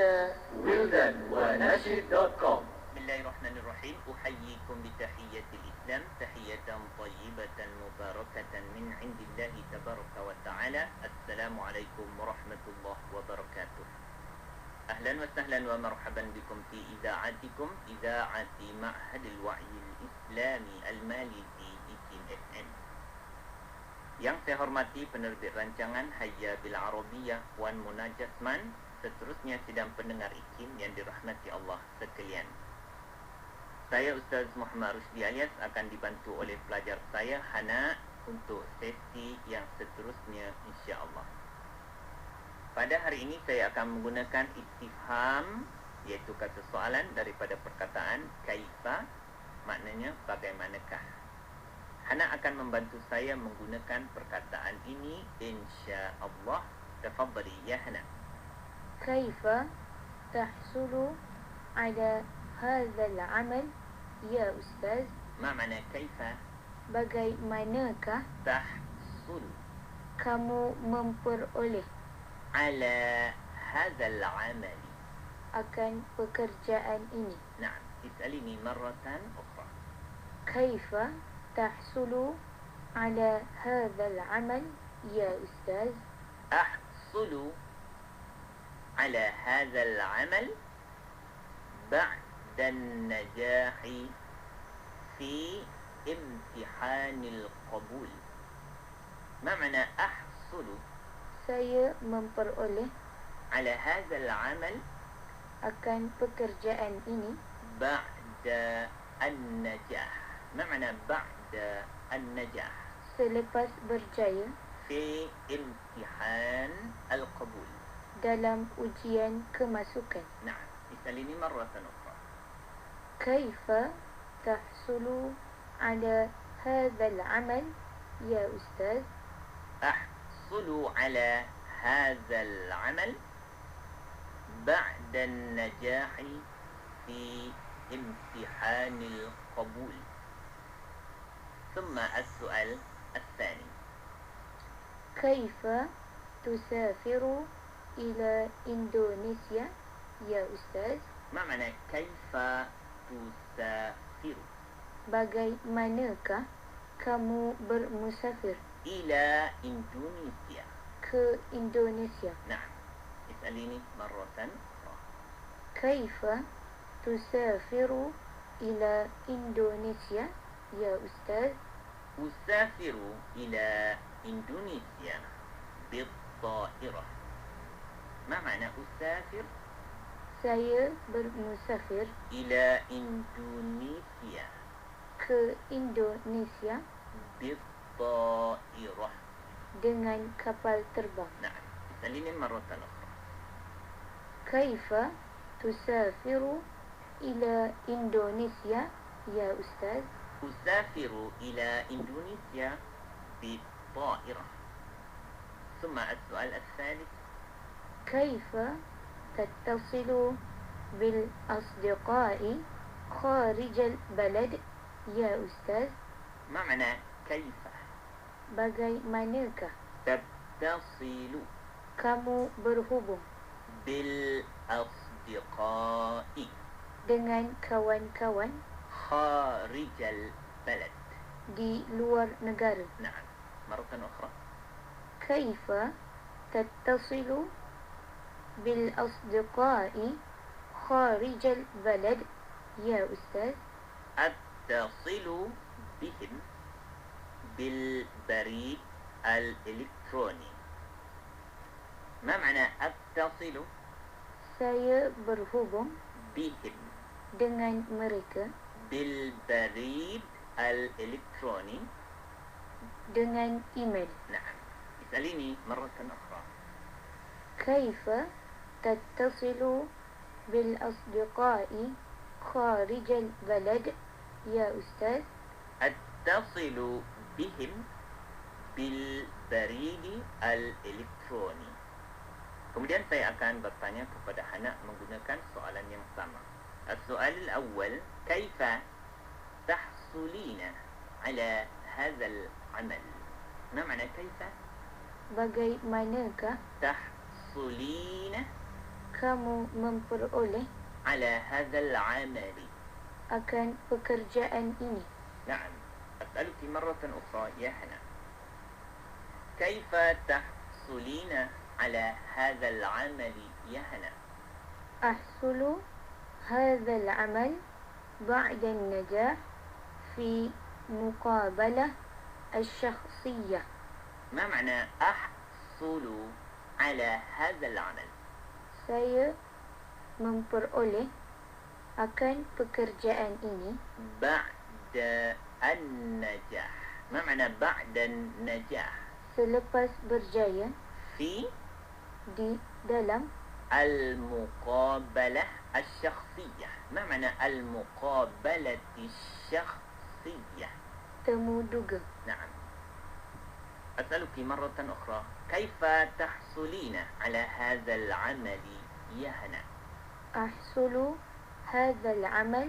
هدى ونشد دوت كوم. بسم الله الرحمن الرحيم. أحييكم بتحية الإسلام. تحية طيبة مباركة من عند الله تبارك وتعالى. السلام عليكم ورحمة الله وبركاته. أهلا وسهلا ومرحبا بكم في إذاعتكم إذاعة معهد الوعي الإسلامي المالكي إكيم إف إم. Yang saya hormati penerbit rancangan Hayya Bil Arabiyah Wan Munajasman Seterusnya sidang pendengar IKIM yang dirahmati Allah sekalian Saya Ustaz Muhammad Rusdi alias akan dibantu oleh pelajar saya Hana untuk sesi yang seterusnya insya-Allah. Pada hari ini saya akan menggunakan istifham iaitu kata soalan daripada perkataan kaifa maknanya bagaimanakah. Hana akan membantu saya menggunakan perkataan ini insya-Allah. Tafadhali ya Hana. كيف تحصل على هذا العمل يا أستاذ؟ ما معنى كيف Bagaimanakah تحصل kamu memperoleh على هذا العمل؟ akan pekerjaan ini? نعم اسأليني مرة أخرى كيف تحصل على هذا العمل يا أستاذ؟ أحصل على هذا العمل بعد النجاح في امتحان القبول. ما معنى أحصل Saya memperoleh على هذا العمل akan pekerjaan ini بعد النجاح. ما معنى بعد النجاح. selepas berjaya في امتحان القبول. Dalam ujian kemasukan. نعم اسأليني مرة أخرى كيف تحصل على هذا العمل يا أستاذ؟ أحصل على هذا العمل بعد النجاح في امتحان القبول ثم السؤال الثاني كيف تسافر إلى إندونيسيا يا أستاذ؟ ما معنى كيف تسافر Bagaimanakah kamu bermusafir إلى إندونيسيا ke Indonesia? نعم اسأليني مرة أخرى كيف تسافر إلى إندونيسيا يا أستاذ؟ أسافر إلى إندونيسيا بالطائرة ما معنى أسافر Saya bermusafir إلى إندونيسيا ke Indonesia بالطائرة dengan kapal terbang. نعم اسأليني مرة أخرى كيف تسافر إلى إندونيسيا يا أستاذ؟ أسافر إلى إندونيسيا بالطائرة ثم السؤال الثالث كيف تتصل بالأصدقاء خارج البلد؟ يا أستاذ؟ ما معنى كيف؟ Bagaimanakah تتصل kamu berhubung بالأصدقاء. dengan kawan-kawan خارج البلد. di luar negara? نعم. مرة أخرى. كيف تتصل بالأصدقاء خارج البلد. يا أستاذ؟ أتصل بهم بالبريد الإلكتروني. ما معنى أتصل؟ Saya berhubung بهم. dengan mereka. بالبريد الإلكتروني. Dengan email. نعم. اسأليني مرة أخرى. كيف تتصل بالأصدقاء خارج البلد يا أستاذ؟ أتصل بهم بالبريد الإلكتروني Kemudian saya akan bertanya kepada Hana menggunakan soalan yang sama. السؤال الأول كيف تحصلين على هذا العمل؟ ما معنى كيف Bagaimanakah تحصلين kamu memperoleh على هذا العمل akan pekerjaan ini نعم أسألك مرة أخرى يا هنا كيف تحصلين على هذا العمل يا هنا أحصل هذا العمل بعد النجاح في مقابلة الشخصية. ما معنى أحصل على هذا العمل؟ saya memperoleh akan pekerjaan ini بعد النجاح ما معنى بعد النجاح selepas berjaya في di dalam المقابلة الشخصية ما معنى المقابلة الشخصية temu duga. نعم أسألك مرة أخرى كيف تحصلين على هذا العمل يا هنا أحصل هذا العمل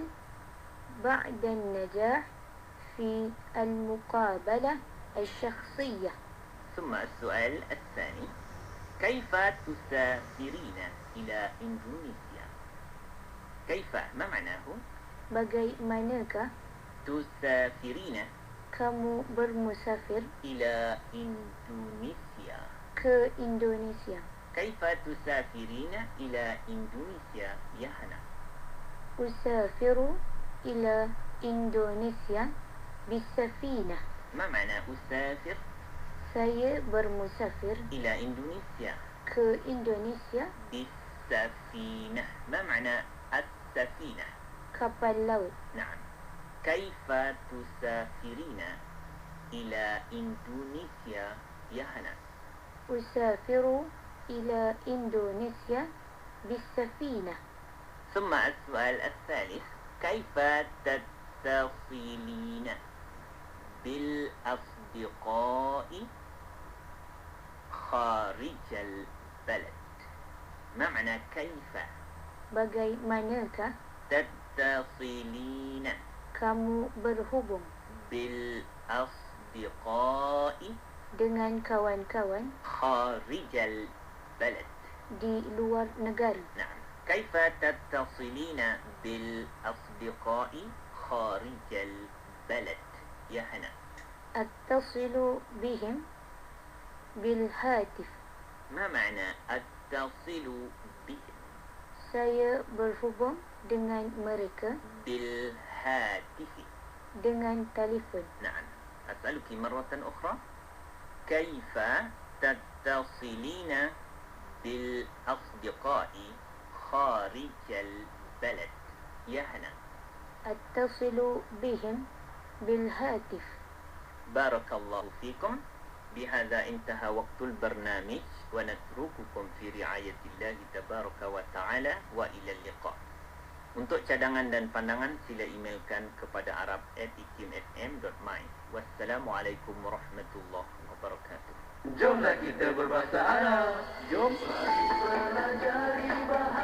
بعد النجاح في المقابلة الشخصية. ثم السؤال الثاني. كيف تسافرين إلى إندونيسيا؟ كيف؟ ما معناه؟ Bagaimanakah تسافرين kamu bermusafir إلى إندونيسيا. ke Indonesia? كيف تسافرين إلى إندونيسيا يا هنا أسافر إلى إندونيسيا بالسفينة. ما معنى أسافر؟ Saya bermusafir إلى إندونيسيا. ke Indonesia بالسفينة. ما معنى السفينة؟ kapal laut. نعم. كيف تسافرين إلى إندونيسيا يا هنا أسافر إلى إندونيسيا بالسفينة ثم السؤال الثالث كيف تتصلين بالأصدقاء خارج البلد ما معنى كيف Bagaimanakah تتصلين kamu berhubung بالأصدقاء dengan kawan-kawan خارج البلد di luar negara? نعم كيف تتصلين بالأصدقاء خارج البلد يا هنا أتصل بهم بالهاتف ما معنى أتصل بهم Saya berhubung dengan mereka بالهاتف dengan telefon. نعم أسألك مرة أخرى كيف تتصلين بالأصدقاء خارج البلد يا هنا أتصل بهم بالهاتف بارك الله فيكم بهذا انتهى وقت البرنامج ونترككم في رعاية الله تبارك وتعالى وإلى اللقاء Untuk cadangan dan pandangan sila emailkan kepada arab@ikimfm.my. Wassalamualaikum warahmatullahi wabarakatuh. Jomlah kita berbahasa Arab. Jom. Mari belajar bahasa.